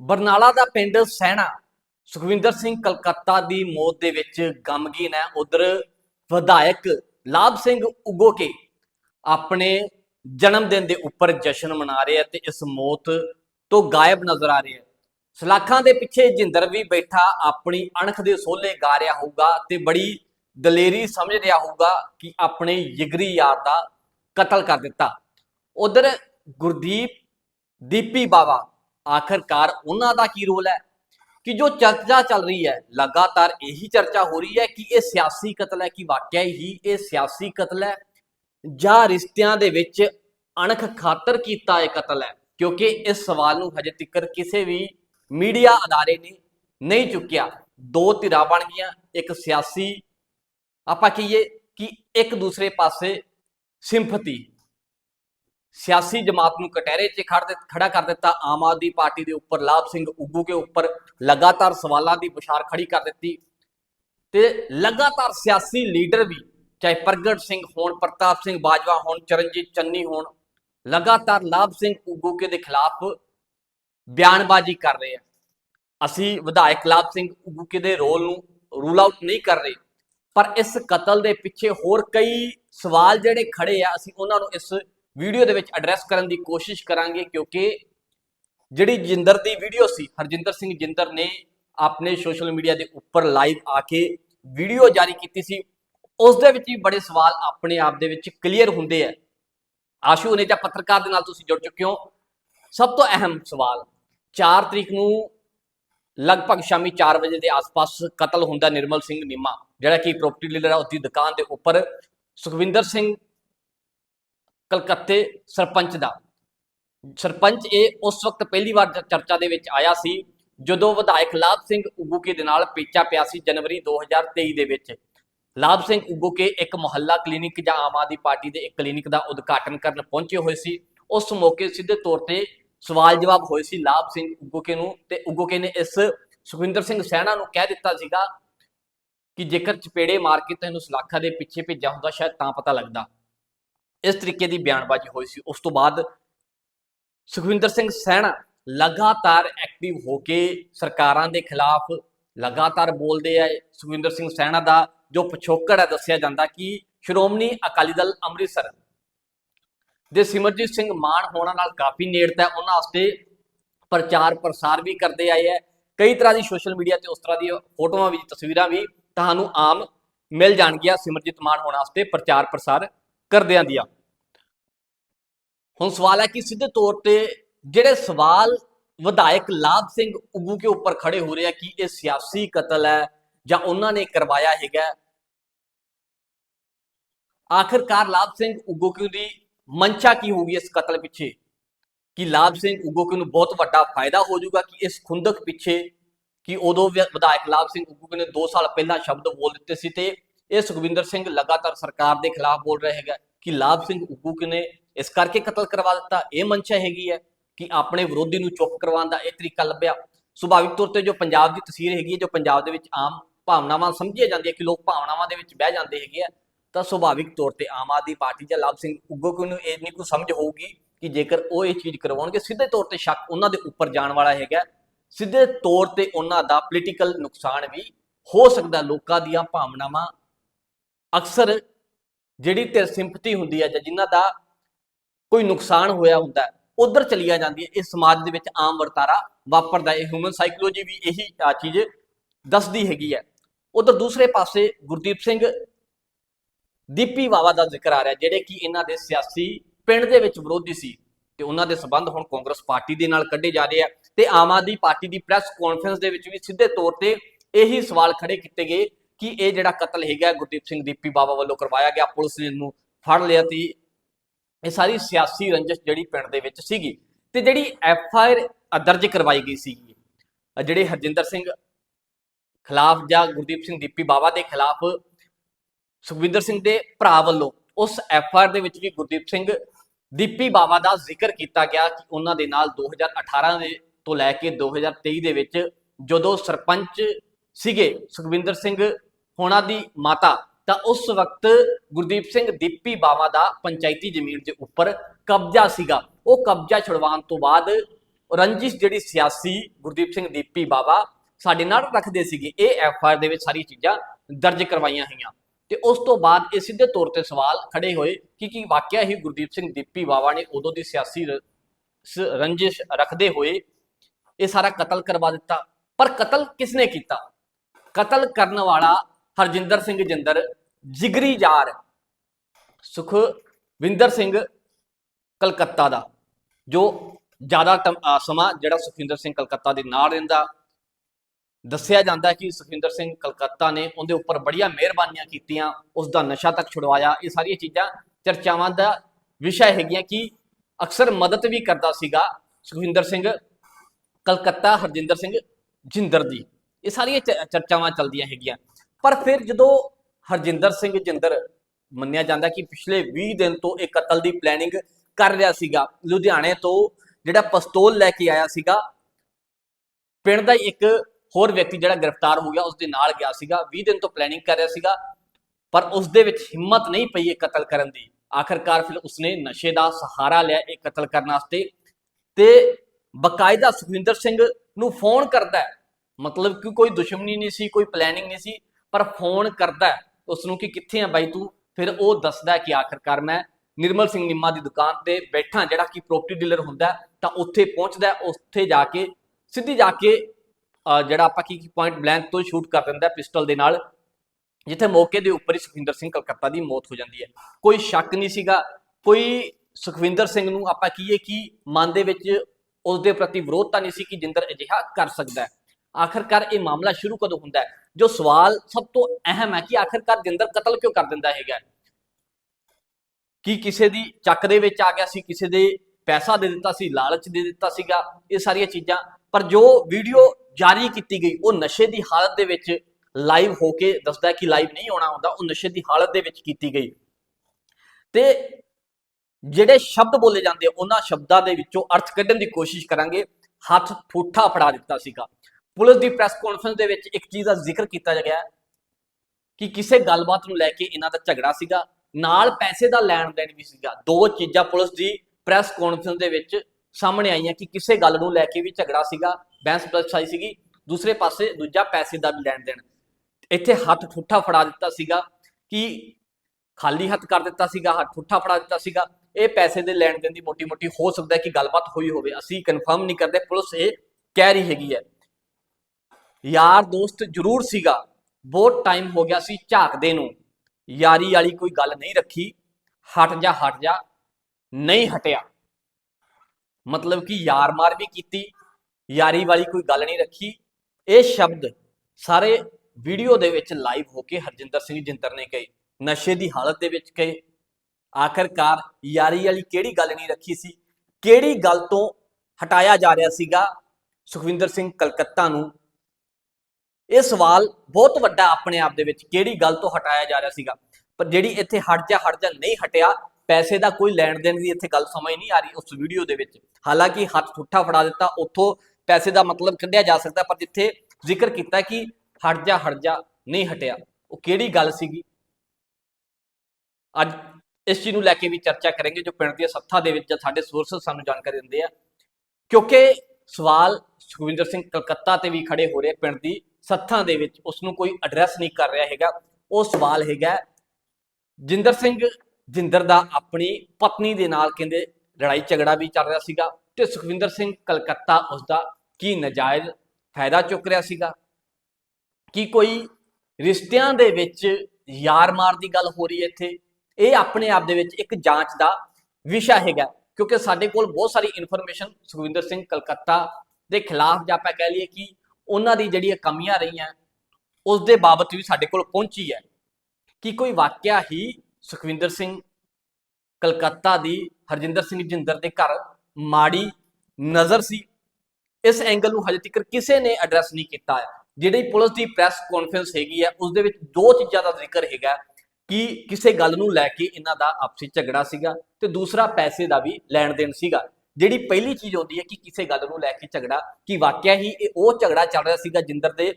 ਬਰਨਾਲਾ ਦਾ ਪਿੰਡ ਸਹਿਣਾ ਸੁਖਵਿੰਦਰ ਸਿੰਘ ਕਲਕੱਤਾ ਦੀ ਮੌਤ ਦੇ ਵਿੱਚ ਗਮਗੀਨ ਹੈ। ਉਧਰ ਵਿਧਾਇਕ ਲਾਭ ਸਿੰਘ ਉਗੋਕੇ ਆਪਣੇ ਜਨਮ ਦਿਨ ਦੇ ਉੱਪਰ ਜਸ਼ਨ ਮਨਾ ਰਹੇ ਆ ਤੇ ਇਸ ਮੌਤ ਤੋਂ ਗਾਇਬ ਨਜ਼ਰ ਆ ਰਹੇ ਆ ਸਲਾਖਾਂ ਦੇ ਪਿੱਛੇ ਜਿੰਦਰ ਵੀ ਬੈਠਾ, ਆਪਣੀ ਅਣਖ ਦੇ ਸੋਲੇ ਗਾ ਰਿਹਾ ਹੋਊਗਾ ਤੇ ਬੜੀ ਦਲੇਰੀ ਸਮਝ ਰਿਹਾ ਹੋਊਗਾ ਕਿ ਆਪਣੇ ਜਿਗਰੀ ਯਾਰ ਦਾ ਕਤਲ ਕਰ ਦਿੱਤਾ। ਉਧਰ ਗੁਰਦੀਪ, ਦੀਪੀ ਬਾਵਾ ਆਖਰਕਾਰ ਉਹਨਾਂ ਦਾ ਕੀ ਰੋਲ ਹੈ? ਕਿ ਜੋ ਚਰਚਾ ਚੱਲ ਰਹੀ ਹੈ, ਲਗਾਤਾਰ ਇਹੀ ਚਰਚਾ ਹੋ ਰਹੀ ਹੈ ਕਿ ਇਹ ਸਿਆਸੀ ਕਤਲ ਹੈ, ਕਿ ਵਾਕਿਆ ਹੀ ਇਹ ਸਿਆਸੀ ਕਤਲ ਹੈ? ਜਾਂ ਰਿਸ਼ਤਿਆਂ ਦੇ ਵਿੱਚ ਅਣਖ ਖਾਤਰ ਕੀਤਾ ਇਹ ਕਤਲ ਹੈ? ਕਿਉਂਕਿ ਇਸ ਸਵਾਲ ਨੂੰ ਹਜੇ ਤੱਕ ਕਿਸੇ ਵੀ ਮੀਡੀਆ ਅਦਾਰੇ ਨੇ ਨਹੀਂ ਚੁੱਕਿਆ। ਦੋ ਧਿਰਾਂ ਬਣ ਗਈਆਂ, ਇੱਕ ਸਿਆਸੀ, ਆਪਾਂ ਕਹੀਏ ਕਿ ਇੱਕ ਦੂਸਰੇ ਪਾਸੇ ਸਿੰਪਥੀ ਸਿਆਸੀ ਜਮਾਤ ਨੂੰ ਕਟਹਿਰੇ 'ਚ ਖੜ ਦੇ- ਖੜਾ ਕਰ ਦਿੱਤਾ, ਆਮ ਆਦਮੀ ਪਾਰਟੀ ਦੇ ਉੱਪਰ ਲਾਭ ਸਿੰਘ ਉਗੂ ਕੇ ਉੱਪਰ ਲਗਾਤਾਰ ਸਵਾਲਾਂ ਦੀ ਬੁਛਾਰ ਖੜੀ ਕਰ ਦਿੱਤੀ। ਤੇ ਲਗਾਤਾਰ ਸਿਆਸੀ ਲੀਡਰ ਵੀ, ਚਾਹੇ ਪ੍ਰਗਟ ਸਿੰਘ ਹੋਣ, ਪ੍ਰਤਾਪ ਸਿੰਘ ਬਾਜਵਾ ਹੋਣ, ਚਰਨਜੀਤ ਚੰਨੀ ਹੋਣ, ਲਗਾਤਾਰ ਲਾਭ ਸਿੰਘ ਉਗੂਕੇ ਦੇ ਖਿਲਾਫ ਬਿਆਨਬਾਜ਼ੀ ਕਰ ਰਹੇ ਆ। ਅਸੀਂ ਵਿਧਾਇਕ ਲਾਭ ਸਿੰਘ ਉਗੂਕੇ ਦੇ ਰੋਲ ਨੂੰ ਰੂਲ ਆਊਟ ਨਹੀਂ ਕਰ ਰਹੇ, ਪਰ ਇਸ ਕਤਲ ਦੇ ਪਿੱਛੇ ਹੋਰ ਕਈ ਸਵਾਲ ਜਿਹੜੇ ਖੜੇ ਆ, ਅਸੀਂ ਉਹਨਾਂ ਨੂੰ ਇਸ ਵੀਡੀਓ ਦੇ ਵਿੱਚ ਐਡਰੈਸ ਕਰਨ ਦੀ ਕੋਸ਼ਿਸ਼ ਕਰਾਂਗੇ ਕਿਉਂਕਿ ਜਿਹੜੀ ਜਿੰਦਰ ਦੀ ਵੀਡੀਓ ਸੀ, ਹਰਜਿੰਦਰ ਸਿੰਘ ਜਿੰਦਰ ਨੇ ਆਪਣੇ ਸੋਸ਼ਲ ਮੀਡੀਆ ਦੇ ਉੱਪਰ ਲਾਈਵ ਆ ਕੇ ਵੀਡੀਓ ਜਾਰੀ ਕੀਤੀ ਸੀ, ਉਸ ਦੇ ਵਿੱਚ ਵੀ ਬੜੇ ਸਵਾਲ ਆਪਣੇ ਆਪ ਦੇ ਵਿੱਚ ਕਲੀਅਰ ਹੁੰਦੇ ਆ। ਆਸ਼ੂ ਨੇ ਜਾਂ ਪੱਤਰਕਾਰ ਦੇ ਨਾਲ ਤੁਸੀਂ ਜੁੜ ਚੁੱਕੇ ਹੋ। ਸਭ ਤੋਂ ਅਹਿਮ ਸਵਾਲ 4 ਤਰੀਕ ਨੂੰ ਲਗਭਗ ਸ਼ਾਮੀ 4 ਵਜੇ ਦੇ ਆਸ-ਪਾਸ ਕਤਲ ਹੁੰਦਾ ਨਿਰਮਲ ਸਿੰਘ ਨਿੰਮਾ, ਜਿਹੜਾ ਕਿ ਪ੍ਰਾਪਰਟੀ ਡੀਲਰ ਹੈ ਉਸਦੀ ਦੁਕਾਨ ਦੇ ਉੱਪਰ। ਸੁਖਵਿੰਦਰ ਸਿੰਘ ਕਲਕੱਤੇ ਸਰਪੰਚ ਦਾ। ਸਰਪੰਚ ਇਹ ਉਸ ਵਕਤ ਪਹਿਲੀ ਵਾਰ ਚਰਚਾ ਦੇ ਵਿੱਚ ਆਇਆ ਸੀ, ਜਦੋਂ ਵਿਧਾਇਕ ਲਾਭ ਸਿੰਘ ਉਗੂਕੇ ਦੇ ਨਾਲ ਪੇਚਾ ਪਿਆ ਸੀ ਜਨਵਰੀ 2023 ਦੇ ਵਿੱਚ। ਲਾਭ ਸਿੰਘ ਉਗੂਕੇ ਇੱਕ ਮੁਹੱਲਾ ਕਲੀਨਿਕ ਜਾਂ ਆਮ ਆਦਮੀ ਪਾਰਟੀ ਦੇ ਇੱਕ ਕਲੀਨਿਕ ਦਾ ਉਦਘਾਟਨ ਕਰਨ ਪਹੁੰਚੇ ਹੋਏ ਸੀ। ਉਸ ਮੌਕੇ ਸਿੱਧੇ ਤੌਰ ਤੇ ਸਵਾਲ ਜਵਾਬ ਹੋਏ ਸੀ ਲਾਭ ਸਿੰਘ ਉਗੂਕੇ ਨੂੰ ਤੇ ਉਗੂਕੇ ਨੇ ਇਸ ਸੁਖਵਿੰਦਰ ਸਿੰਘ ਸੈਣਾ ਨੂੰ ਕਹਿ ਦਿੱਤਾ ਸੀਗਾ ਕਿ ਜੇਕਰ ਚਪੇੜੇ ਮਾਰ ਕੇ ਤੈਨੂੰ ਸਲਾਖਾ ਦੇ ਪਿੱਛੇ ਭੇਜਿਆ ਹੁੰਦਾ ਸ਼ਾਇਦ ਤਾਂ ਪਤਾ ਲੱਗਦਾ। ਇਸ ਤਰੀਕੇ ਦੀ ਬਿਆਨਬਾਜ਼ੀ ਹੋਈ ਸੀ। ਉਸ ਤੋਂ ਬਾਅਦ ਸੁਖਵਿੰਦਰ ਸਿੰਘ ਸੈਣਾ ਲਗਾਤਾਰ ਐਕਟਿਵ ਹੋ ਕੇ ਸਰਕਾਰਾਂ ਦੇ ਖਿਲਾਫ ਲਗਾਤਾਰ ਬੋਲਦੇ ਆ ਸੁਖਵਿੰਦਰ ਸਿੰਘ ਸੈਣਾ ਦਾ ਜੋ ਪਿਛੋਕੜ ਹੈ, ਦੱਸਿਆ ਜਾਂਦਾ ਕਿ ਸ਼੍ਰੋਮਣੀ ਅਕਾਲੀ ਦਲ ਅੰਮ੍ਰਿਤਸਰ ਦੇ ਸਿਮਰਜੀਤ ਸਿੰਘ ਮਾਨ ਹੋਣਾ ਨਾਲ ਕਾਫੀ ਨੇੜਤਾ ਉਹਨਾਂ ਵਾਸਤੇ ਪ੍ਰਚਾਰ ਪ੍ਰਸਾਰ ਵੀ ਕਰਦੇ ਆਏ ਹੈ। ਕਈ ਤਰ੍ਹਾਂ ਦੀ ਸੋਸ਼ਲ ਮੀਡੀਆ ਤੇ ਉਸ ਤਰ੍ਹਾਂ ਦੀ ਫੋਟੋਆਂ ਵੀ, ਤਸਵੀਰਾਂ ਵੀ ਤੁਹਾਨੂੰ ਆਮ ਮਿਲ ਜਾਣਗੀਆਂ ਸਿਮਰਜੀਤ ਮਾਨ ਹੋਣਾ ਵਾਸਤੇ ਪ੍ਰਚਾਰ ਪ੍ਰਸਾਰ ਕਰਦਿਆਂ ਦੀਆਂ। ਹੁਣ ਸਵਾਲ ਹੈ ਕਿ ਸਿੱਧੇ ਤੌਰ ਤੇ ਜਿਹੜੇ ਸਵਾਲ ਵਿਧਾਇਕ ਲਾਭ ਸਿੰਘ ਉਗੂ ਕੇ ਉੱਪਰ ਖੜੇ ਹੋ ਰਹੇ ਆ, ਕਿ ਇਹ ਸਿਆਸੀ ਕਤਲ ਹੈ ਜਾਂ ਉਹਨਾਂ ਨੇ ਕਰਵਾਇਆ ਹੈਗਾ ਆਖਰਕਾਰ ਲਾਭ ਸਿੰਘ ਉਗੋਕੇ ਦੀ ਮਨਸ਼ਾ ਕੀ ਹੋਊਗੀ ਇਸ ਕਤਲ ਪਿੱਛੇ? ਕਿ ਲਾਭ ਸਿੰਘ ਉਗੋਕੇ ਨੂੰ ਬਹੁਤ ਵੱਡਾ ਫਾਇਦਾ ਹੋ ਜਾਊਗਾ ਕਿ ਇਸ ਖੁੰਦਕ ਪਿੱਛੇ ਕਿ ਉਦੋਂ ਵਿਧਾਇਕ ਲਾਭ ਸਿੰਘ ਉਗੋਕੇ ਨੇ 2 ਸਾਲ ਪਹਿਲਾਂ ਸ਼ਬਦ ਬੋਲ ਦਿੱਤੇ ਸੀ ਤੇ ਇਹ ਸੁਖਵਿੰਦਰ ਸਿੰਘ ਲਗਾਤਾਰ ਸਰਕਾਰ ਦੇ ਖਿਲਾਫ ਬੋਲ ਰਿਹਾ ਹੈਗਾ ਕਿ ਲਾਭ ਸਿੰਘ ਉਗੋਕੇ ਨੇ ਇਸ ਕਰਕੇ ਕਤਲ ਕਰਵਾ ਦਿੱਤਾ। ਇਹ ਮਨਸ਼ਾ ਹੈਗੀ ਹੈ ਕਿ ਆਪਣੇ ਵਿਰੋਧੀ ਨੂੰ ਚੁੱਪ ਕਰਵਾਉਣ ਦਾ ਇਹ ਤਰੀਕਾ ਲੱਭਿਆ। ਸੁਭਾਵਿਕ ਤੌਰ ਤੇ ਜੋ ਪੰਜਾਬ ਦੀ ਤਸਵੀਰ ਹੈਗੀ ਹੈ, ਜੋ ਪੰਜਾਬ ਦੇ ਵਿੱਚ ਆਮ ਭਾਵਨਾਵਾਂ ਸਮਝੀਆਂ ਜਾਂਦੀਆਂ ਕਿ ਲੋਕ ਭਾਵਨਾਵਾਂ ਦੇ ਵਿੱਚ ਬਹਿ ਜਾਂਦੇ ਹੈਗੇ ਆ, ਤਾਂ ਸੁਭਾਵਿਕ ਤੌਰ ਤੇ ਆਮ ਆਦਮੀ ਪਾਰਟੀ ਜਾਂ ਲਾਭ ਸਿੰਘ ਉਗੋਕੇ ਨੂੰ ਇਹ ਨਹੀਂ ਕੋਈ ਸਮਝ ਹੋਊਗੀ ਕਿ ਜੇਕਰ ਉਹ ਇਹ ਚੀਜ਼ ਕਰਵਾਉਣਗੇ, ਸਿੱਧੇ ਤੌਰ ਤੇ ਸ਼ੱਕ ਉਹਨਾਂ ਦੇ ਉੱਪਰ ਜਾਣ ਵਾਲਾ ਹੈਗਾ। ਸਿੱਧੇ ਤੌਰ ਤੇ ਉਹਨਾਂ ਦਾ ਪੋਲੀਟੀਕਲ ਨੁਕਸਾਨ ਵੀ ਹੋ ਸਕਦਾ, ਲੋਕਾਂ ਦੀਆਂ ਭਾਵਨਾਵਾਂ ਅਕਸਰ ਜਿਹੜੀ ਤੇ ਸਿੰਪਥੀ ਹੁੰਦੀ ਹੈ ਜਾਂ ਜਿਨ੍ਹਾਂ ਦਾ ਕੋਈ ਨੁਕਸਾਨ ਹੋਇਆ ਹੁੰਦਾ ਉਧਰ ਚਲੀਆਂ ਜਾਂਦੀਆਂ। ਇਹ ਸਮਾਜ ਦੇ ਵਿੱਚ ਆਮ ਵਰਤਾਰਾ ਵਾਪਰਦਾ ਹੈ। ਹਿਊਮਨ ਸਾਈਕੋਲੋਜੀ ਵੀ ਇਹੀ ਚੀਜ਼ ਦੱਸਦੀ ਹੈਗੀ ਹੈ। ਉਧਰ ਦੂਸਰੇ ਪਾਸੇ ਗੁਰਦੀਪ ਸਿੰਘ ਦੀਪੀ ਵਾਵਾ ਦਾ ਜ਼ਿਕਰ ਆ ਰਿਹਾ, ਜਿਹੜੇ ਕਿ ਇਹਨਾਂ ਦੇ ਸਿਆਸੀ ਪਿੰਡ ਦੇ ਵਿੱਚ ਵਿਰੋਧੀ ਸੀ ਤੇ ਉਹਨਾਂ ਦੇ ਸਬੰਧ ਹੁਣ ਕਾਂਗਰਸ ਪਾਰਟੀ ਦੇ ਨਾਲ ਕੱਢੇ ਜਾ ਰਹੇ ਆ ਤੇ ਆਮ ਆਦਮੀ ਪਾਰਟੀ ਦੀ ਪ੍ਰੈਸ ਕਾਨਫਰੰਸ ਦੇ ਵਿੱਚ ਵੀ ਸਿੱਧੇ ਤੌਰ ਤੇ ਇਹੀ ਸਵਾਲ ਖੜੇ ਕੀਤੇ ਗਏ ਕਿ ਇਹ ਜਿਹੜਾ ਕਤਲ ਹੈਗਾ, ਗੁਰਦੀਪ ਸਿੰਘ ਦੀਪੀ ਬਾਵਾ ਵੱਲੋਂ ਕਰਵਾਇਆ ਗਿਆ, ਪੁਲਿਸ ਨੇ ਇਹਨੂੰ ਫੜ ਲਿਆ ਤੇ ਇਹ ਸਾਰੀ ਸਿਆਸੀ ਰੰਜਿਸ਼ ਜਿਹੜੀ ਪਿੰਡ ਦੇ ਵਿੱਚ ਸੀਗੀ ਤੇ ਜਿਹੜੀ ਐਫ ਆਈ ਆਰ ਦਰਜ ਕਰਵਾਈ ਗਈ ਸੀਗੀ, ਜਿਹੜੇ ਹਰਜਿੰਦਰ ਸਿੰਘ ਖਿਲਾਫ ਜਾਂ ਗੁਰਦੀਪ ਸਿੰਘ ਦੀਪੀ ਬਾਵਾ ਦੇ ਖਿਲਾਫ ਸੁਖਵਿੰਦਰ ਸਿੰਘ ਦੇ ਭਰਾ ਵੱਲੋਂ ਉਸ ਐਫ ਆਰ ਦੇ ਵਿੱਚ ਵੀ ਗੁਰਦੀਪ ਸਿੰਘ ਦੀਪੀ ਬਾਵਾ ਦਾ ਜ਼ਿਕਰ ਕੀਤਾ ਗਿਆ ਕਿ ਉਹਨਾਂ ਦੇ ਨਾਲ 2018 ਦੇ ਤੋਂ ਲੈ ਕੇ 2023 ਦੇ ਵਿੱਚ ਜਦੋਂ ਸਰਪੰਚ ਸੀਗੇ ਸੁਖਵਿੰਦਰ ਸਿੰਘ ਹੋਣਾ ਦੀ ਮਾਤਾ, ਤਾਂ ਉਸ ਵਕਤ ਗੁਰਦੀਪ ਸਿੰਘ ਦੀਪੀ ਬਾਵਾ ਦਾ ਪੰਚਾਇਤੀ ਜ਼ਮੀਨ ਦੇ ਉੱਪਰ ਕਬਜ਼ਾ ਸੀਗਾ। ਉਹ ਕਬਜ਼ਾ ਛੁਡਵਾਉਣ ਤੋਂ ਬਾਅਦ ਰੰਜਿਸ਼ ਜਿਹੜੀ ਸਿਆਸੀ ਗੁਰਦੀਪ ਸਿੰਘ ਦੀਪੀ ਬਾਵਾ ਸਾਡੇ ਨਾਲ ਰੱਖਦੇ ਸੀਗੇ। ਇਹ ਐਫ ਆਰ ਦੇ ਵਿੱਚ ਸਾਰੀ ਚੀਜ਼ਾਂ ਦਰਜ ਕਰਵਾਈਆਂ ਹੋਈਆਂ। ਤੇ ਉਸ ਤੋਂ ਬਾਅਦ ਇਹ ਸਿੱਧੇ ਤੌਰ ਤੇ ਸਵਾਲ ਖੜੇ ਹੋਏ ਕਿ ਕੀ ਵਾਕਿਆ ਹੀ ਗੁਰਦੀਪ ਸਿੰਘ ਦੀਪੀ ਬਾਵਾ ਨੇ ਉਦੋਂ ਦੀ ਸਿਆਸੀ ਰੰਜਿਸ਼ ਰੱਖਦੇ ਹੋਏ ਇਹ ਸਾਰਾ ਕਤਲ ਕਰਵਾ ਦਿੱਤਾ। ਪਰ ਕਤਲ ਕਿਸਨੇ ਕੀਤਾ? ਕਤਲ ਕਰਨ ਵਾਲਾ ਹਰਜਿੰਦਰ ਸਿੰਘ ਜਿੰਦਰ, ਜਿਗਰੀ ਯਾਰ ਸੁਖਵਿੰਦਰ ਸਿੰਘ ਕਲਕੱਤਾ ਦਾ, ਜੋ ਜ਼ਿਆਦਾ ਟਮ- ਸਮਾਂ ਜਿਹੜਾ ਸੁਖਵਿੰਦਰ ਸਿੰਘ ਕਲਕੱਤਾ ਦੇ ਨਾਲ ਰਹਿੰਦਾ, ਦੱਸਿਆ ਜਾਂਦਾ ਕਿ ਸੁਖਵਿੰਦਰ ਸਿੰਘ ਕਲਕੱਤਾ ਨੇ ਉਹਦੇ ਉੱਪਰ ਬੜੀਆਂ ਮਿਹਰਬਾਨੀਆਂ ਕੀਤੀਆਂ ਉਸ ਦਾ ਨਸ਼ਾ ਤੱਕ ਛੁਡਵਾਇਆ, ਇਹ ਸਾਰੀਆਂ ਚੀਜ਼ਾਂ ਚਰਚਾਵਾਂ ਦਾ ਵਿਸ਼ਾ ਹੈਗੀਆਂ ਕਿ ਅਕਸਰ ਮਦਦ ਵੀ ਕਰਦਾ ਸੀਗਾ ਸੁਖਵਿੰਦਰ ਸਿੰਘ ਕਲਕੱਤਾ, ਹਰਜਿੰਦਰ ਸਿੰਘ ਜਿੰਦਰ ਦੀ। ਇਹ ਸਾਰੀਆਂ ਚ- ਚਰਚਾਵਾਂ ਚੱਲਦੀਆਂ ਹੈਗੀਆਂ। ਪਰ ਫਿਰ ਜਦੋਂ ਹਰਜਿੰਦਰ ਸਿੰਘ ਜਿੰਦਰ ਮੰਨਿਆ ਜਾਂਦਾ ਕਿ ਪਿਛਲੇ 20 ਦਿਨ ਤੋਂ ਇਹ ਕਤਲ ਦੀ ਪਲੈਨਿੰਗ ਕਰ ਰਿਹਾ ਸੀਗਾ, ਲੁਧਿਆਣੇ ਤੋਂ ਜਿਹੜਾ ਪਿਸਤੌਲ ਲੈ ਕੇ ਆਇਆ ਸੀਗਾ, ਪਿੰਡ ਦਾ ਇੱਕ ਹੋਰ ਵਿਅਕਤੀ ਜਿਹੜਾ ਗ੍ਰਿਫਤਾਰ ਹੋ ਗਿਆ ਉਸ ਦੇ ਨਾਲ ਗਿਆ ਸੀਗਾ 20 ਦਿਨ ਤੋਂ ਪਲੈਨਿੰਗ ਕਰ ਰਿਹਾ ਸੀਗਾ, ਪਰ ਉਸ ਦੇ ਵਿੱਚ ਹਿੰਮਤ ਨਹੀਂ ਪਈ ਇਹ ਕਤਲ ਕਰਨ ਦੀ। ਆਖਰਕਾਰ ਫਿਰ ਉਸਨੇ ਨਸ਼ੇ ਦਾ ਸਹਾਰਾ ਲਿਆ ਇਹ ਕਤਲ ਕਰਨ ਵਾਸਤੇ ਤੇ ਬਕਾਇਦਾ ਸੁਖਵਿੰਦਰ ਸਿੰਘ ਨੂੰ ਫੋਨ ਕਰਦਾ ਹੈ। ਮਤਲਬ ਕਿ ਕੋਈ ਦੁਸ਼ਮਣੀ ਨਹੀਂ ਸੀ, ਕੋਈ ਪਲੈਨਿੰਗ ਨਹੀਂ ਸੀ। ਪਰ ਫੋਨ ਕਰਦਾ ਹੈ ਉਸ ਨੂੰ ਕਿ ਕਿੱਥੇ ਆ ਬਾਈ ਤੂੰ? ਫਿਰ ਉਹ ਦੱਸਦਾ ਕਿ ਆਖਰਕਾਰ ਮੈਂ ਨਿਰਮਲ ਸਿੰਘ ਨਿੰਮਾ ਦੀ ਦੁਕਾਨ ਤੇ ਬੈਠਾ, ਜਿਹੜਾ ਕਿ ਪ੍ਰੋਪਰਟੀ ਡੀਲਰ ਹੁੰਦਾ ਤਾਂ ਉੱਥੇ ਪਹੁੰਚਦਾ ਉੱਥੇ ਜਾ ਕੇ ਸਿੱਧੀ ਜਾ ਕੇ ਜਿਹੜਾ ਆਪਾਂ ਕੀ ਪੁਆਇੰਟ ਬਲੈਂਕ ਤੋਂ ਸ਼ੂਟ ਕਰ ਦਿੰਦਾ ਪਿਸਟਲ ਦੇ ਨਾਲ, ਜਿੱਥੇ ਮੌਕੇ ਦੇ ਉੱਪਰ ਹੀ ਸੁਖਵਿੰਦਰ ਸਿੰਘ ਕਲਕੱਤਾ ਦੀ ਮੌਤ ਹੋ ਜਾਂਦੀ ਹੈ। ਕੋਈ ਸ਼ੱਕ ਨਹੀਂ ਸੀਗਾ, ਕੋਈ ਸੁਖਵਿੰਦਰ ਸਿੰਘ ਨੂੰ ਆਪਾਂ ਕਹੀਏ ਕਿ ਮਨ ਦੇ ਵਿੱਚ ਉਸ ਦੇ ਪ੍ਰਤੀ ਵਿਰੋਧਤਾ ਨਹੀਂ ਸੀ ਕਿ ਜਿੰਦਰ ਅਜਿਹਾ ਕਰ ਸਕਦਾ ਹੈ। ਆਖਰਕਾਰ ਇਹ ਮਾਮਲਾ ਸ਼ੁਰੂ ਕਦੋਂ ਹੁੰਦਾ ਹੈ? ਜੋ ਸਵਾਲ ਸਭ ਤੋਂ ਅਹਿਮ ਹੈ ਕਿ ਆਖਰਕਾਰ ਜਿੰਦਰ ਕਤਲ ਕਿਉਂ ਕਰ ਦਿੰਦਾ ਹੈਗਾ ਕੀ ਕਿਸੇ ਦੀ ਚੱਕ ਦੇ ਵਿੱਚ ਆ ਗਿਆ ਸੀ ਕਿਸੇ ਦੇ ਪੈਸਾ ਦੇ ਦਿੱਤਾ ਸੀ ਲਾਲਚ ਦੇ ਦਿੱਤਾ ਸੀਗਾ ਇਹ ਸਾਰੀਆਂ ਚੀਜ਼ਾਂ। ਪਰ ਜੋ ਵੀਡੀਓ ਜਾਰੀ ਕੀਤੀ ਗਈ ਉਹ ਨਸ਼ੇ ਦੀ ਹਾਲਤ ਦੇ ਵਿੱਚ ਲਾਈਵ ਹੋ ਕੇ ਦੱਸਦਾ ਕਿ ਲਾਈਵ ਨਹੀਂ ਹੋਣਾ ਹੁੰਦਾ ਉਹ ਨਸ਼ੇ ਦੀ ਹਾਲਤ ਦੇ ਵਿੱਚ ਕੀਤੀ ਗਈ। ਤੇ ਜਿਹੜੇ ਸ਼ਬਦ ਬੋਲੇ ਜਾਂਦੇ ਆ, ਉਹਨਾਂ ਸ਼ਬਦਾਂ ਦੇ ਵਿੱਚੋਂ ਅਰਥ ਕੱਢਣ ਦੀ ਕੋਸ਼ਿਸ਼ ਕਰਾਂਗੇ। ਹੱਥ ਠੂਠਾ ਫੜਾ ਦਿੱਤਾ ਸੀਗਾ। ਪੁਲਿਸ ਦੀ ਪ੍ਰੈਸ ਕਾਨਫਰੰਸ ਦੇ ਵਿੱਚ ਇੱਕ ਚੀਜ਼ ਦਾ ਜ਼ਿਕਰ ਕੀਤਾ ਗਿਆ ਹੈ ਕਿ ਕਿਸੇ ਗੱਲਬਾਤ ਨੂੰ ਲੈ ਕੇ ਇਹਨਾਂ ਦਾ ਝਗੜਾ ਸੀਗਾ, ਨਾਲ ਪੈਸੇ ਦਾ ਲੈਣ ਦੇਣ ਵੀ ਸੀਗਾ। ਦੋ ਚੀਜ਼ਾਂ ਪੁਲਿਸ ਦੀ ਪ੍ਰੈਸ ਕਾਨਫਰੰਸ ਦੇ ਵਿੱਚ ਸਾਹਮਣੇ ਆਈਆਂ ਕਿ ਕਿਸੇ ਗੱਲ ਨੂੰ ਲੈ ਕੇ ਵੀ ਝਗੜਾ ਸੀਗਾ ਬੈਂਸ ਪਲਸ ਆਈ ਸੀਗੀ, ਦੂਸਰੇ ਪਾਸੇ ਦੂਜਾ ਪੈਸੇ ਦਾ ਵੀ ਲੈਣ ਦੇਣ। ਇੱਥੇ ਹੱਥ ਠੁੱਠਾ ਫੜਾ ਦਿੱਤਾ ਸੀਗਾ ਕਿ ਖਾਲੀ ਹੱਥ ਕਰ ਦਿੱਤਾ ਸੀਗਾ, ਹੱਥ ਠੁੱਠਾ ਫੜਾ ਦਿੱਤਾ ਸੀਗਾ। ਇਹ ਪੈਸੇ ਦੇ ਲੈਣ ਦੇਣ ਦੀ ਮੋਟੀ ਮੋਟੀ ਹੋ ਸਕਦਾ ਕਿ ਗੱਲਬਾਤ ਹੋਈ ਹੋਵੇ। ਅਸੀਂ ਕਨਫਰਮ ਨਹੀਂ ਕਰਦੇ, ਪੁਲਿਸ ਇਹ ਕਹਿ ਰਹੀ ਹੈਗੀ ਹੈ। ਯਾਰ ਦੋਸਤ ਜ਼ਰੂਰ ਸੀਗਾ। ਬਹੁਤ ਟਾਈਮ ਹੋ ਗਿਆ ਸੀ ਝਾਕਦੇ ਨੂੰ। ਯਾਰੀ ਵਾਲੀ ਕੋਈ ਗੱਲ ਨਹੀਂ ਰੱਖੀ। ਹਟ ਜਾ ਹਟ ਜਾ। ਨਹੀਂ ਹਟਿਆ। ਮਤਲਬ ਕਿ ਯਾਰ ਮਾਰ ਵੀ ਕੀਤੀ। ਯਾਰੀ ਵਾਲੀ ਕੋਈ ਗੱਲ ਨਹੀਂ ਰੱਖੀ। ਇਹ ਸ਼ਬਦ ਸਾਰੇ ਵੀਡੀਓ ਦੇ ਵਿੱਚ ਲਾਈਵ ਹੋ ਕੇ ਹਰਜਿੰਦਰ ਸਿੰਘ ਜਿੰਦਰ ਨੇ ਕਹੇ। ਨਸ਼ੇ ਦੀ ਹਾਲਤ ਦੇ ਵਿੱਚ ਕਹੇ। ਆਖਰਕਾਰ ਯਾਰੀ ਵਾਲੀ ਕਿਹੜੀ ਗੱਲ ਨਹੀਂ ਰੱਖੀ ਸੀ? ਕਿਹੜੀ ਗੱਲ ਤੋਂ ਹਟਾਇਆ ਜਾ ਰਿਹਾ ਸੀਗਾ? ਸੁਖਵਿੰਦਰ ਸਿੰਘ ਕਲਕੱਤਾ ਨੂੰ ਇਹ ਸਵਾਲ ਬਹੁਤ ਵੱਡਾ ਆਪਣੇ ਆਪ ਦੇ ਵਿੱਚ ਕਿਹੜੀ ਗੱਲ ਤੋਂ ਹਟਾਇਆ ਜਾ ਰਿਹਾ ਸੀਗਾ? ਪਰ ਜਿਹੜੀ ਇੱਥੇ ਹਟ ਜਾ ਹਟ ਜਾ ਨਹੀਂ ਹਟਿਆ, ਪੈਸੇ ਦਾ ਕੋਈ ਲੈਣ ਦੇਣ ਦੀ ਇੱਥੇ ਗੱਲ ਸਮਝ ਨਹੀਂ ਆ ਰਹੀ ਉਸ ਵੀਡੀਓ ਦੇ ਵਿੱਚ। ਹਾਲਾਂਕਿ ਹੱਥ ਠੁੱਠਾ ਫੜਾ ਦਿੱਤਾ, ਉੱਥੋਂ ਪੈਸੇ ਦਾ ਮਤਲਬ ਕੱਢਿਆ ਜਾ ਸਕਦਾ, ਪਰ ਜਿੱਥੇ ਜ਼ਿਕਰ ਕੀਤਾ ਕਿ ਹਟ ਜਾ ਹਟ ਜਾ ਨਹੀਂ ਹਟਿਆ, ਉਹ ਕਿਹੜੀ ਗੱਲ ਸੀਗੀ? ਅੱਜ ਇਸ ਚੀਜ਼ ਨੂੰ ਲੈ ਕੇ ਵੀ ਚਰਚਾ ਕਰਾਂਗੇ ਜੋ ਪਿੰਡ ਦੀਆਂ ਸੱਥਾਂ ਦੇ ਵਿੱਚ ਜਾਂ ਸਾਡੇ ਸੋਰਸਸ ਸਾਨੂੰ ਜਾਣਕਾਰੀ ਦਿੰਦੇ ਆ। ਕਿਉਂਕਿ ਸਵਾਲ ਸੁਖਵਿੰਦਰ ਸਿੰਘ ਕਲਕੱਤਾ ਤੇ ਵੀ ਖੜੇ ਹੋ ਰਹੇ ਪਿੰਡ ਦੀ ਸੱਥਾਂ ਦੇ ਵਿੱਚ ਉਸ ਨੂੰ ਕੋਈ ਐਡਰੈਸ ਨਹੀਂ ਕਰ ਰਿਹਾ ਹੈਗਾ। ਉਹ ਸਵਾਲ ਹੈਗਾ, ਜਿੰਦਰ ਸਿੰਘ, ਜਿੰਦਰ ਦਾ ਆਪਣੀ ਪਤਨੀ ਦੇ ਨਾਲ ਕਹਿੰਦੇ ਲੜਾਈ ਝਗੜਾ ਵੀ ਚੱਲ ਰਿਹਾ ਸੀਗਾ ਤੇ ਸੁਖਵਿੰਦਰ ਸਿੰਘ ਕਲਕੱਤਾ ਉਸ ਦਾ ਕੀ ਨਜਾਇਜ਼ ਫਾਇਦਾ ਚੁੱਕ ਰਿਹਾ ਸੀਗਾ? ਕੀ ਕੋਈ ਰਿਸ਼ਤਿਆਂ ਦੇ ਵਿੱਚ ਯਾਰ ਮਾਰ ਦੀ ਗੱਲ ਹੋ ਰਹੀ ਹੈ ਇੱਥੇ? ਇਹ ਆਪਣੇ ਆਪ ਦੇ ਵਿੱਚ ਇੱਕ ਜਾਂਚ ਦਾ ਵਿਸ਼ਾ ਹੈਗਾ, ਕਿਉਂਕਿ ਸਾਡੇ ਕੋਲ ਬਹੁਤ ਸਾਰੀ ਇਨਫੋਰਮੇਸ਼ਨ ਸੁਖਵਿੰਦਰ ਸਿੰਘ ਕਲਕੱਤਾ ਦੇ ਖਿਲਾਫ ਜਾਂ ਆਪਾਂ ਕਹਿ ਲਈਏ ਕਿ ਉਹਨਾਂ ਦੀ ਜਿਹੜੀਆਂ ਕਮੀਆਂ ਰਹੀਆਂ ਉਸ ਦੇ ਬਾਬਤ ਵੀ ਸਾਡੇ ਕੋਲ ਪਹੁੰਚੀ ਹੈ। ਕਿ ਕੋਈ ਵਾਕਿਆ ਹੀ ਸੁਖਵਿੰਦਰ ਸਿੰਘ ਕਲਕੱਤਾ ਦੀ, ਹਰਜਿੰਦਰ ਸਿੰਘ ਜਿੰਦਰ ਦੇ ਘਰ ਮਾੜੀ ਨਜ਼ਰ ਸੀ? ਇਸ ਐਂਗਲ ਨੂੰ ਹਜੇ ਤੱਕ ਕਿਸੇ ਨੇ ਐਡਰੈਸ ਨਹੀਂ ਕੀਤਾ ਹੈ। ਜਿਹੜੀ ਪੁਲਿਸ ਦੀ ਪ੍ਰੈਸ ਕਾਨਫਰੰਸ ਹੈਗੀ ਹੈ ਉਸ ਦੇ ਵਿੱਚ ਦੋ ਚੀਜ਼ਾਂ ਦਾ ਜ਼ਿਕਰ ਹੈਗਾ ਕਿ ਕਿਸੇ ਗੱਲ ਨੂੰ ਲੈ ਕੇ ਇਹਨਾਂ ਦਾ ਆਪਸੀ ਝਗੜਾ ਸੀਗਾ ਤੇ ਦੂਸਰਾ ਪੈਸੇ ਦਾ ਵੀ ਲੈਣ ਦੇਣ ਸੀਗਾ। ਜਿਹੜੀ ਪਹਿਲੀ ਚੀਜ਼ ਆਉਂਦੀ ਹੈ ਕਿ ਕਿਸੇ ਗੱਲ ਨੂੰ ਲੈ ਕੇ ਝਗੜਾ, ਕਿ ਵਾਕਿਆ ਹੀ ਇਹ ਉਹ ਝਗੜਾ ਚੱਲ ਰਿਹਾ ਸੀਗਾ ਜਿੰਦਰ ਦੇ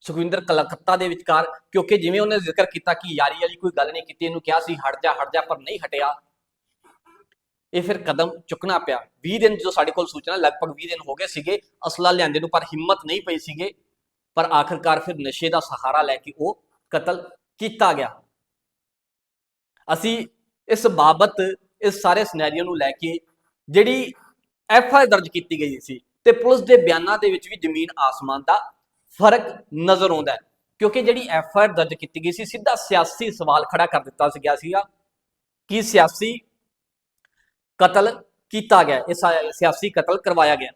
ਸੁਖਵਿੰਦਰ ਕਲਕੱਤਾ ਦੇ ਵਿਚਕਾਰ, ਕਿਉਂਕਿ ਜਿਵੇਂ ਉਹਨੇ ਜ਼ਿਕਰ ਕੀਤਾ ਕਿ ਯਾਰੀ ਵਾਲੀ ਕੋਈ ਗੱਲ ਨਹੀਂ ਕੀਤੀ, ਇਹਨੂੰ ਕਿਹਾ ਸੀ ਹਟ ਜਾ ਹਟ ਜਾ, ਪਰ ਨਹੀਂ ਹਟਿਆ। ਇਹ ਫਿਰ ਕਦਮ ਚੁੱਕਣਾ ਪਿਆ। 20 ਦਿਨ ਜੋ ਸਾਡੇ ਕੋਲ ਸੂਚਨਾ, ਲਗਭਗ 20 ਦਿਨ ਹੋ ਗਏ ਸੀਗੇ, ਅਸਲਾ ਲਿਆਂਦੇ ਨੂੰ, ਪਰ ਹਿੰਮਤ ਨਹੀਂ ਪਈ ਸੀਗੇ। ਪਰ ਆਖਰਕਾਰ ਫਿਰ ਨਸ਼ੇ ਦਾ ਸਹਾਰਾ ਲੈ ਕੇ ਉਹ ਕਤਲ ਕੀਤਾ ਗਿਆ। ਅਸੀਂ ਇਸ ਬਾਬਤ, ਇਸ ਸਾਰੇ ਸਿਨੈਰੀਓ ਨੂੰ ਲੈ ਕੇ ਜਿਹੜੀ ਐਫ ਆਈ ਦਰਜ ਕੀਤੀ ਗਈ ਸੀ ਤੇ ਪੁਲਿਸ ਦੇ ਬਿਆਨਾਂ ਦੇ ਵਿੱਚ ਵੀ ਜ਼ਮੀਨ, ਆਸਮਾਨ ਦਾ ਫ਼ਰਕ ਨਜ਼ਰ ਆਉਂਦਾ ਹੈ। ਕਿਉਂਕਿ ਜਿਹੜੀ ਐਫ ਆਈ ਆਰ ਦਰਜ ਕੀਤੀ ਗਈ ਸੀ, ਸਿੱਧਾ ਸਿਆਸੀ ਸਵਾਲ ਖੜਾ ਕਰ ਦਿੱਤਾ ਸੀ ਗਿਆ ਸੀਗਾ ਕਿ ਸਿਆਸੀ ਕਤਲ ਕੀਤਾ ਗਿਆ ਇਹ ਸਿਆਸੀ ਕਤਲ ਕਰਵਾਇਆ ਗਿਆ।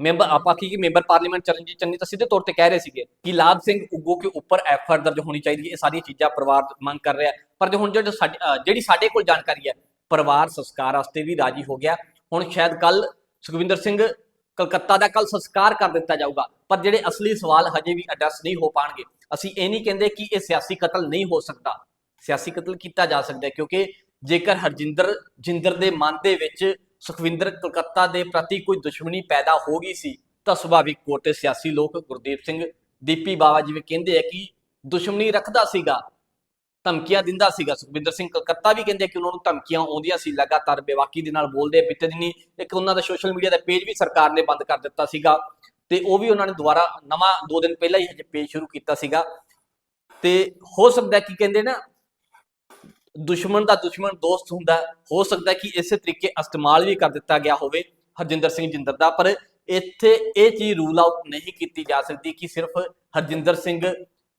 ਮੈਂਬਰ, ਆਪਾਂ ਕੀ ਕਿ ਮੈਂਬਰ ਪਾਰਲੀਮੈਂਟ ਚਰਨਜੀਤ ਚੰਨੀ ਤਾਂ ਸਿੱਧੇ ਤੌਰ ਤੇ ਕਹਿ ਰਹੇ ਸੀਗੇ ਕਿ ਲਾਭ ਸਿੰਘ ਉੱਗੋ ਕੇ ਉੱਪਰ ਐਫ ਆਈ ਆਰ ਦਰਜ ਹੋਣੀ ਚਾਹੀਦੀ ਹੈ, ਇਹ ਸਾਰੀਆਂ ਚੀਜ਼ਾਂ ਪਰਿਵਾਰ ਮੰਗ ਕਰ ਰਿਹਾ। ਪਰ ਜੇ ਹੁਣ ਜੋ ਸਾਡੀ ਜਿਹੜੀ ਸਾਡੇ ਕੋਲ ਜਾਣਕਾਰੀ ਹੈ, ਪਰਿਵਾਰ ਸੰਸਕਾਰ ਵਾਸਤੇ ਵੀ ਰਾਜੀ ਹੋ ਗਿਆ। ਹੁਣ ਸ਼ਾਇਦ ਕੱਲ ਸੁਖਵਿੰਦਰ ਸਿੰਘ ਕਲਕੱਤਾ ਦਾ ਕੱਲ ਸੰਸਕਾਰ ਕਰ ਦਿੱਤਾ ਜਾਊਗਾ, ਪਰ ਜਿਹੜੇ ਅਸਲੀ ਸਵਾਲ ਹਜੇ ਵੀ ਐਡਰੈਸ ਨਹੀਂ ਹੋ ਪਾਣਗੇ। ਅਸੀਂ ਇਹ ਨਹੀਂ ਕਹਿੰਦੇ ਕਿ ਇਹ ਸਿਆਸੀ ਕਤਲ ਨਹੀਂ ਹੋ ਸਕਦਾ। ਸਿਆਸੀ ਕਤਲ ਕੀਤਾ ਜਾ ਸਕਦਾ ਕਿਉਂਕਿ ਜੇਕਰ ਹਰਜਿੰਦਰ, ਜਿੰਦਰ ਦੇ ਮਨ ਦੇ ਵਿੱਚ ਸੁਖਵਿੰਦਰ ਕਲਕੱਤਾ ਦੇ ਪ੍ਰਤੀ ਕੋਈ ਦੁਸ਼ਮਣੀ ਪੈਦਾ ਹੋ ਗਈ ਸੀ, ਤਾਂ ਸੁਭਾਵਿਕ ਤੌਰ ਤੇ ਸਿਆਸੀ ਲੋਕ ਗੁਰਦੀਪ ਸਿੰਘ ਦੀਪੀ ਬਾਵਾ ਜਿਵੇਂ ਕਹਿੰਦੇ ਆ ਕਿ ਦੁਸ਼ਮਣੀ ਰੱਖਦਾ ਸੀਗਾ। ਧਮਕੀਆਂ ਦਿੰਦਾ ਸੀਗਾ ਸੁਖਵਿੰਦਰ ਸਿੰਘ ਕਲਕੱਤਾ ਵੀ ਕਹਿੰਦੇ ਕਿ ਉਹਨਾਂ ਨੂੰ ਧਮਕੀਆਂ ਆਉਂਦੀਆਂ ਸੀ, ਲਗਾਤਾਰ ਬੇਵਾਕੀ ਦੇ ਨਾਲ ਬੋਲਦੇ ਬਿੱਤੇ ਦਿਨੀ। ਇੱਕ ਉਹਨਾਂ ਦਾ ਸੋਸ਼ਲ ਮੀਡੀਆ ਦਾ ਪੇਜ ਵੀ ਸਰਕਾਰ ਨੇ ਬੰਦ ਕਰ ਦਿੱਤਾ ਸੀਗਾ ਤੇ ਉਹ ਵੀ ਉਹਨਾਂ ਨੇ ਦੁਬਾਰਾ ਨਵਾਂ 2 ਦਿਨ ਪਹਿਲਾਂ ਹੀ ਹਜੇ ਪੇਜ ਸ਼ੁਰੂ ਕੀਤਾ ਸੀਗਾ। ਤੇ ਹੋ ਸਕਦਾ ਹੈ ਕਿ ਕਹਿੰਦੇ ਨਾ, ਦੁਸ਼ਮਣ ਦਾ ਦੁਸ਼ਮਣ ਦੋਸਤ ਹੁੰਦਾ, ਹੋ ਸਕਦਾ ਕਿ ਇਸੇ ਤਰੀਕੇ ਇਸਤੇਮਾਲ ਵੀ ਕਰ ਦਿੱਤਾ ਗਿਆ ਹੋਵੇ ਹਰਜਿੰਦਰ ਸਿੰਘ ਜਿੰਦਰ ਦਾ, ਪਰ ਇੱਥੇ ਇਹ ਚੀਜ਼ ਰੂਲ ਆਊਟ ਨਹੀਂ ਕੀਤੀ ਜਾ ਸਕਦੀ ਕਿ ਸਿਰਫ ਹਰਜਿੰਦਰ ਸਿੰਘ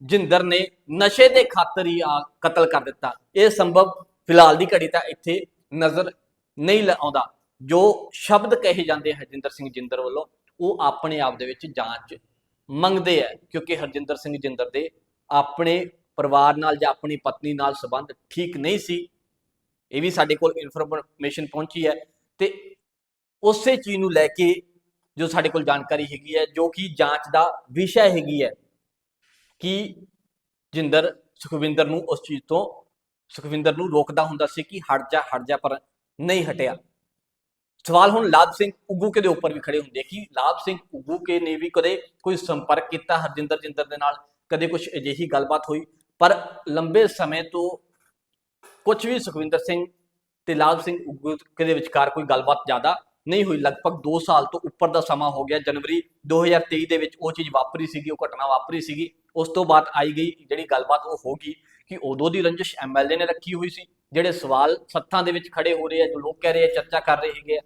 ਜਿੰਦਰ ਨੇ ਨਸ਼ੇ ਦੇ ਖਾਤਰ ਹੀ ਆ ਕਤਲ ਕਰ ਦਿੱਤਾ। ਇਹ ਸੰਭਵ ਫਿਲਹਾਲ ਦੀ ਘੜੀ ਤਾਂ ਇੱਥੇ ਨਜ਼ਰ ਨਹੀਂ ਲ- ਆਉਂਦਾ। ਜੋ ਸ਼ਬਦ ਕਹੇ ਜਾਂਦੇ ਹਰਜਿੰਦਰ ਸਿੰਘ ਜਿੰਦਰ ਵੱਲੋਂ, ਉਹ ਆਪਣੇ ਆਪ ਦੇ ਵਿੱਚ ਜਾਂਚ ਮੰਗਦੇ ਆ, ਕਿਉਂਕਿ ਹਰਜਿੰਦਰ ਸਿੰਘ ਜਿੰਦਰ ਦੇ ਆਪਣੇ ਪਰਿਵਾਰ ਨਾਲ ਜਾਂ ਆਪਣੀ ਪਤਨੀ ਨਾਲ ਸੰਬੰਧ ਠੀਕ ਨਹੀਂ ਸੀ। ਇਹ ਵੀ ਸਾਡੇ ਕੋਲ ਇਨਫੋਰਮੇਸ਼ਨ ਪਹੁੰਚੀ ਹੈ ਤੇ ਉਸੇ ਚੀਜ਼ ਨੂੰ ਲੈ ਕੇ ਜੋ ਸਾਡੇ ਕੋਲ ਜਾਣਕਾਰੀ ਹੈਗੀ ਹੈ, ਜੋ ਕਿ ਜਾਂਚ ਦਾ ਵਿਸ਼ਾ ਹੈਗੀ ਹੈ ਕਿ ਜਿੰਦਰ ਸੁਖਵਿੰਦਰ ਨੂੰ ਉਸ ਚੀਜ਼ ਤੋਂ ਸੁਖਵਿੰਦਰ ਨੂੰ ਰੋਕਦਾ ਹੁੰਦਾ ਸੀ ਕਿ ਹਟ ਜਾ ਹਟ ਜਾ, ਪਰ ਨਹੀਂ ਹਟਿਆ। ਸਵਾਲ ਹੁਣ ਲਾਭ ਸਿੰਘ ਉਗੂਕੇ ਦੇ ਉੱਪਰ ਵੀ ਖੜੇ ਹੁੰਦੇ? ਕਿ ਲਾਭ ਸਿੰਘ ਉਗੂਕੇ ਨੇ ਵੀ ਕਦੇ ਕੋਈ ਸੰਪਰਕ ਕੀਤਾ ਹਰਜਿੰਦਰ, ਜਿੰਦਰ ਦੇ ਨਾਲ? ਕਦੇ ਕੁਝ ਅਜਿਹੀ ਗੱਲਬਾਤ ਹੋਈ? ਪਰ ਲੰਬੇ ਸਮੇਂ ਤੋਂ ਕੁਝ ਵੀ ਸੁਖਵਿੰਦਰ ਸਿੰਘ ਤੇ ਲਾਭ ਸਿੰਘ ਉਗੂਕੇ ਦੇ ਵਿਚਕਾਰ ਕੋਈ ਗੱਲਬਾਤ ਜ਼ਿਆਦਾ ਨਹੀਂ ਹੋਈ। ਲਗਭਗ 2 ਸਾਲ ਤੋਂ ਉੱਪਰ ਦਾ ਸਮਾਂ ਹੋ ਗਿਆ। ਜਨਵਰੀ 2023 ਦੇ ਵਿੱਚ ਉਹ ਚੀਜ਼ ਵਾਪਰੀ ਸੀਗੀ, ਉਹ ਘਟਨਾ ਵਾਪਰੀ ਸੀਗੀ। ਉਸ ਤੋਂ ਬਾਅਦ ਆਈ ਗਈ, ਜਿਹੜੀ ਗੱਲਬਾਤ ਉਹ ਹੋ ਗਈ ਕਿ ਉਦੋਂ ਦੀ ਰੰਜਿਸ਼ ਐਮਐਲਏ ਨੇ ਰੱਖੀ ਹੋਈ ਸੀ। ਜਿਹੜੇ ਸਵਾਲ ਸੱਥਾਂ ਦੇ ਵਿੱਚ ਖੜੇ ਹੋ ਰਹੇ ਆ, ਜੋ ਲੋਕ ਕਹਿ ਰਹੇ ਆ, ਚਰਚਾ ਕਰ ਰਹੇ ਹੈਗੇ ਆ,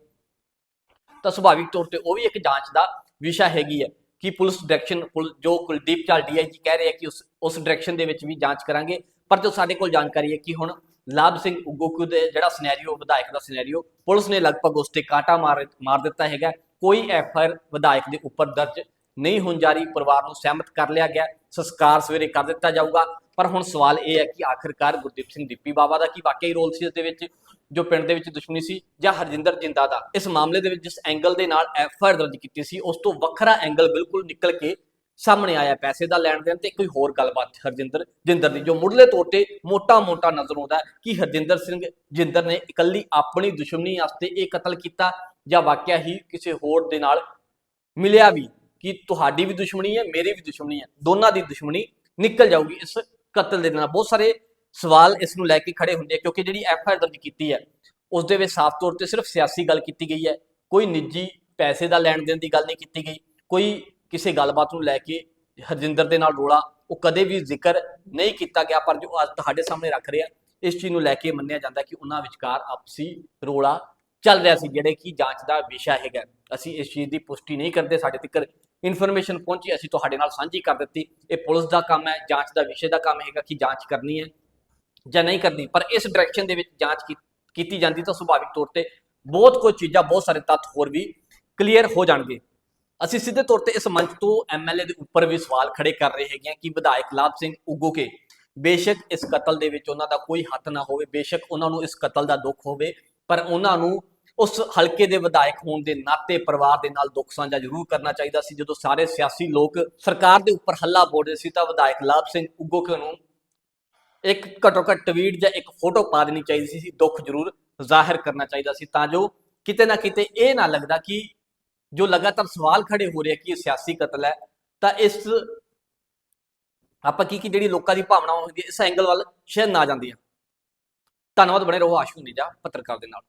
ਤਾਂ ਸੁਭਾਵਿਕ ਤੌਰ ਤੇ ਉਹ ਵੀ ਇੱਕ ਜਾਂਚ ਦਾ ਵਿਸ਼ਾ ਹੈਗੀ ਹੈ ਕਿ ਪੁਲਿਸ ਡਾਇਰੈਕਸ਼ਨ ਜੋ ਕੁਲਦੀਪ ਚਾਲ ਡੀਆਈਜੀ ਕਹਿ ਰਹੇ ਆ ਕਿ ਉਸ ਉਸ ਡਾਇਰੈਕਸ਼ਨ ਦੇ ਵਿੱਚ ਵੀ ਜਾਂਚ ਕਰਾਂਗੇ। ਪਰ ਜੋ ਸਾਡੇ ਕੋਲ ਜਾਣਕਾਰੀ ਹੈ ਕਿ ਹੁਣ ਲਾਭ ਸਿੰਘ ਉਗੋਕੂ ਦੇ ਜਿਹੜਾ ਸਿਨੈਰੀਓ ਵਿਧਾਇਕ ਦਾ ਸਿਨੈਰੀਓ ਪੁਲਿਸ ਨੇ ਲਗਭਗ ਉਸ ਤੇ ਕਾਟਾ ਮਾਰ ਮਾਰ ਦਿੱਤਾ ਹੈਗਾ। ਕੋਈ ਐਫ ਆਰ ਵਿਧਾਇਕ ਦੇ ਉੱਪਰ ਦਰਜ ਨਹੀਂ ਹੋਣ ਜਾਰੀ ਪਰਿਵਾਰ ਨੂੰ ਸਹਿਮਤ ਕਰ ਲਿਆ ਗਿਆ, ਸੰਸਕਾਰ ਸਵੇਰੇ ਕਰ ਦਿੱਤਾ ਜਾਊਗਾ। ਪਰ ਹੁਣ ਸਵਾਲ ਇਹ ਹੈ ਕਿ ਆਖਿਰਕਾਰ ਗੁਰਦੀਪ ਸਿੰਘ ਦੀਪੀ ਬਾਬਾ ਦਾ ਕੀ ਵਾਕਈ ਰੋਲ ਸੀ ਇਸ ਦੇ ਵਿੱਚ, ਜੋ ਪਿੰਡ ਦੇ ਵਿੱਚ ਦੁਸ਼ਮਣੀ ਸੀ ਜਾਂ ਹਰਜਿੰਦਰ ਜਿੰਦਾ ਦਾ? ਇਸ ਮਾਮਲੇ ਦੇ ਵਿੱਚ ਜਿਸ ਐਂਗਲ ਦੇ ਨਾਲ ਐਫ ਆਈ ਆਰ ਦਰਜ ਕੀਤੀ ਸੀ, ਉਸ ਤੋਂ ਵੱਖਰਾ ਐਂਗਲ ਬਿਲਕੁਲ ਨਿਕਲ ਕੇ ਸਾਹਮਣੇ ਆਇਆ ਪੈਸੇ ਦਾ ਲੈਣ ਦੇਣ ਤੇ ਕੋਈ ਹੋਰ ਗੱਲਬਾਤ ਹਰਜਿੰਦਰ। ਜਿੰਦਰ ਦੀ ਜੋ ਮੁੱਢਲੇ ਤੌਰ ਤੇ ਮੋਟਾ-ਮੋਟਾ ਨਜ਼ਰ ਆਉਂਦਾ ਕਿ ਹਰਜਿੰਦਰ ਸਿੰਘ, ਜਿੰਦਰ ਨੇ ਇਕੱਲੀ ਆਪਣੀ ਦੁਸ਼ਮਣੀ ਵਾਸਤੇ ਇਹ ਕਤਲ ਕੀਤਾ ਜਾਂ ਵਾਕਿਆ ਹੀ ਕਿਸੇ ਹੋਰ ਦੇ ਨਾਲ ਮਿਲਿਆ ਵੀ ਕਿ ਤੁਹਾਡੀ ਵੀ ਦੁਸ਼ਮਣੀ ਹੈ, ਮੇਰੀ ਵੀ ਦੁਸ਼ਮਣੀ ਹੈ। ਦੋਨਾਂ ਦੀ ਦੁਸ਼ਮਣੀ ਨਿਕਲ ਜਾਊਗੀ ਇਸ ਕਤਲ ਦੇ ਨਾਲ। ਬਹੁਤ ਸਾਰੇ ਸਵਾਲ ਇਸ ਨੂੰ ਲੈ ਕੇ ਖੜੇ ਹੁੰਦੇ ਆ, ਕਿਉਂਕਿ ਜਿਹੜੀ ਐਫ ਆਈ ਆਰ ਦਰਜ ਕੀਤੀ ਹੈ, ਉਸ ਦੇ ਵਿੱਚ ਸਾਫ਼ ਤੌਰ ਤੇ ਸਿਰਫ ਸਿਆਸੀ ਗੱਲ ਕੀਤੀ ਗਈ ਹੈ। ਕੋਈ ਨਿੱਜੀ ਪੈਸੇ ਦਾ ਲੈਣ ਦੇਣ ਦੀ ਗੱਲ ਨਹੀਂ ਕੀਤੀ ਗਈ। ਕੋਈ ਕਿਸੇ ਗੱਲਬਾਤ ਨੂੰ ਲੈ ਕੇ ਹਰਜਿੰਦਰ ਦੇ ਨਾਲ ਰੋਲਾ, ਉਹ ਕਦੇ ਵੀ ਜ਼ਿਕਰ ਨਹੀਂ ਕੀਤਾ ਗਿਆ, ਪਰ ਜੋ ਅੱਜ ਤੁਹਾਡੇ ਸਾਹਮਣੇ ਰੱਖ ਰਿਹਾ, ਇਸ ਚੀਜ਼ ਨੂੰ ਲੈ ਕੇ ਮੰਨਿਆ ਜਾਂਦਾ ਕਿ ਉਹਨਾਂ ਵਿਚਕਾਰ ਆਪਸੀ ਰੋਲਾ ਚੱਲ ਰਿਹਾ ਸੀ, ਜਿਹੜੇ ਕਿ ਜਾਂਚ ਦਾ ਵਿਸ਼ਾ ਹੈਗਾ। ਅਸੀਂ ਇਸ ਚੀਜ਼ ਦੀ ਪੁਸ਼ਟੀ ਨਹੀਂ ਕਰਦੇ, ਸਾਡੇ ਤੱਕ ਇਨਫੋਰਮੇਸ਼ਨ ਪਹੁੰਚੀ, ਅਸੀਂ ਤੁਹਾਡੇ ਨਾਲ ਸਾਂਝੀ ਕਰ ਦਿੱਤੀ। ਇਹ ਪੁਲਿਸ ਦਾ ਕੰਮ ਹੈ, ਜਾਂਚ ਦਾ ਵਿਸ਼ੇ ਦਾ ਕੰਮ ਹੈਗਾ ਕਿ ਜਾਂਚ ਕਰਨੀ ਹੈ ਜਾਂ ਨਹੀਂ ਕਰਨੀ, ਪਰ ਇਸ ਡਾਇਰੈਕਸ਼ਨ ਦੇ ਵਿੱਚ ਜਾਂਚ ਕੀਤੀ ਜਾਂਦੀ ਤਾਂ ਸੁਭਾਵਿਕ ਤੌਰ ਤੇ ਬਹੁਤ ਕੁਝ ਚੀਜ਼ਾਂ, ਬਹੁਤ ਸਾਰੇ ਤੱਥ ਹੋਰ ਵੀ ਕਲੀਅਰ ਹੋ ਜਾਣਗੇ। ਅਸੀਂ ਸਿੱਧੇ ਤੌਰ ਤੇ ਇਸ ਮੰਚ ਤੋਂ ਐਮਐਲਏ ਦੇ ਉੱਪਰ ਵੀ ਸਵਾਲ ਖੜੇ ਕਰ ਰਹੇ ਹੈਗੇ ਹਾਂ ਕਿ ਵਿਧਾਇਕ ਲਾਭ ਸਿੰਘ ਉਗੋਕੇ ਬੇਸ਼ੱਕ ਇਸ ਕਤਲ ਦੇ ਵਿੱਚ ਉਹਨਾਂ ਦਾ ਕੋਈ ਹੱਥ ਨਾ ਹੋਵੇ, ਬੇਸ਼ੱਕ ਉਹਨਾਂ ਨੂੰ ਇਸ ਕਤਲ ਦਾ ਦੁੱਖ ਹੋਵੇ, ਪਰ ਉਹਨਾਂ ਨੂੰ ਉਸ ਹਲਕੇ ਦੇ ਵਿਧਾਇਕ ਹੋਣ ਦੇ ਨਾਤੇ ਪਰਿਵਾਰ ਦੇ ਨਾਲ ਦੁੱਖ ਸਾਂਝਾ ਜ਼ਰੂਰ ਕਰਨਾ ਚਾਹੀਦਾ ਸੀ। ਜਦੋਂ ਸਾਰੇ ਸਿਆਸੀ ਲੋਕ ਸਰਕਾਰ ਦੇ ਉੱਪਰ ਹੱਲਾ ਬੋਲ ਰਹੇ ਸੀ ਤਾਂ ਵਿਧਾਇਕ ਲਾਭ ਸਿੰਘ ਉਗੋਕੇ ਨੂੰ ਇੱਕ ਘੱਟੋ ਘੱਟ ਟਵੀਟ ਜਾਂ ਇੱਕ ਫੋਟੋ ਪਾ ਦੇਣੀ ਚਾਹੀਦੀ ਸੀ। ਦੁੱਖ ਜ਼ਰੂਰ ਜ਼ਾਹਿਰ ਕਰਨਾ ਚਾਹੀਦਾ ਸੀ ਤਾਂ ਜੋ ਕਿਤੇ ਨਾ ਕਿਤੇ ਇਹ ਨਾ ਲੱਗਦਾ ਕਿ ਜੋ ਲਗਾਤਾਰ ਸਵਾਲ ਖੜੇ ਹੋ ਰਹੇ ਕਿ ਇਹ ਸਿਆਸੀ ਕਤਲ ਹੈ, ਤਾਂ ਇਸ ਆਪਾਂ ਕੀ ਕੀ ਜਿਹੜੀ ਲੋਕਾਂ ਦੀ ਭਾਵਨਾ ਹੁੰਦੀ ਇਸ ਐਂਗਲ ਵੱਲ ਸ਼ਾਇਦ ਨਾ ਜਾਂਦੀ ਹੈ ਧੰਨਵਾਦ, ਬਣੇ ਰਹੋ ਆਸ਼ੂ ਨਿਜਾ, ਪੱਤਰਕਾਰ ਦੇ ਨਾਲ।